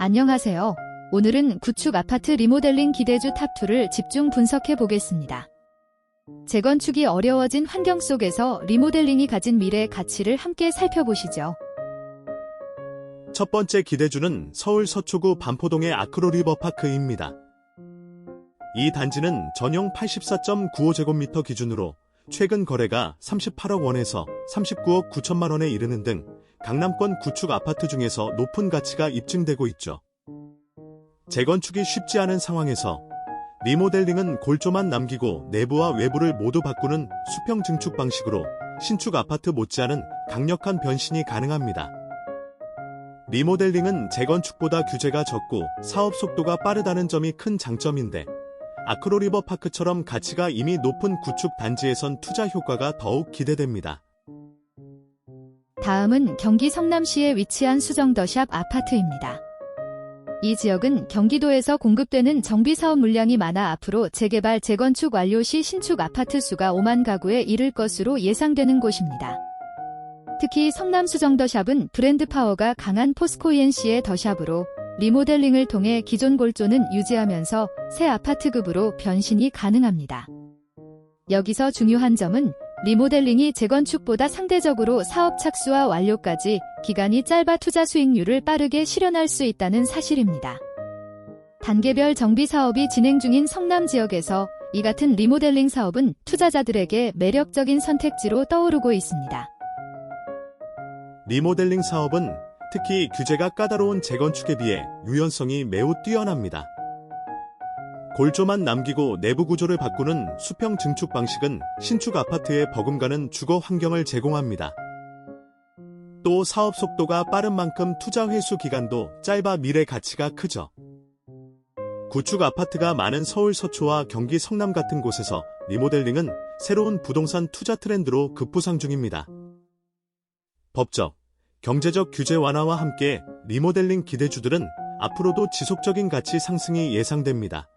안녕하세요. 오늘은 구축 아파트 리모델링 기대주 탑2를 집중 분석해 보겠습니다. 재건축이 어려워진 환경 속에서 리모델링이 가진 미래 가치를 함께 살펴보시죠. 첫 번째 기대주는 서울 서초구 반포동의 아크로리버파크입니다. 이 단지는 전용 84.95제곱미터 기준으로 최근 거래가 38억 원에서 39억 9천만 원에 이르는 등 강남권 구축 아파트 중에서 높은 가치가 입증되고 있죠. 재건축이 쉽지 않은 상황에서 리모델링은 골조만 남기고 내부와 외부를 모두 바꾸는 수평 증축 방식으로 신축 아파트 못지않은 강력한 변신이 가능합니다. 리모델링은 재건축보다 규제가 적고 사업 속도가 빠르다는 점이 큰 장점인데 아크로리버 파크처럼 가치가 이미 높은 구축 단지에선 투자 효과가 더욱 기대됩니다. 다음은 경기 성남시에 위치한 수정더샵 아파트입니다. 이 지역은 경기도에서 공급되는 정비 사업 물량이 많아 앞으로 재개발 재건축 완료 시 신축 아파트 수가 5만 가구에 이를 것으로 예상되는 곳입니다. 특히 성남 수정더샵은 브랜드 파워가 강한 포스코 ENC의 더샵으로 리모델링을 통해 기존 골조는 유지하면서 새 아파트급으로 변신이 가능합니다. 여기서 중요한 점은 리모델링이 재건축보다 상대적으로 사업 착수와 완료까지 기간이 짧아 투자 수익률을 빠르게 실현할 수 있다는 사실입니다. 단계별 정비 사업이 진행 중인 성남 지역에서 이 같은 리모델링 사업은 투자자들에게 매력적인 선택지로 떠오르고 있습니다. 리모델링 사업은 특히 규제가 까다로운 재건축에 비해 유연성이 매우 뛰어납니다. 골조만 남기고 내부 구조를 바꾸는 수평 증축 방식은 신축 아파트에 버금가는 주거 환경을 제공합니다. 또 사업 속도가 빠른 만큼 투자 회수 기간도 짧아 미래 가치가 크죠. 구축 아파트가 많은 서울 서초와 경기 성남 같은 곳에서 리모델링은 새로운 부동산 투자 트렌드로 급부상 중입니다. 법적, 경제적 규제 완화와 함께 리모델링 기대주들은 앞으로도 지속적인 가치 상승이 예상됩니다.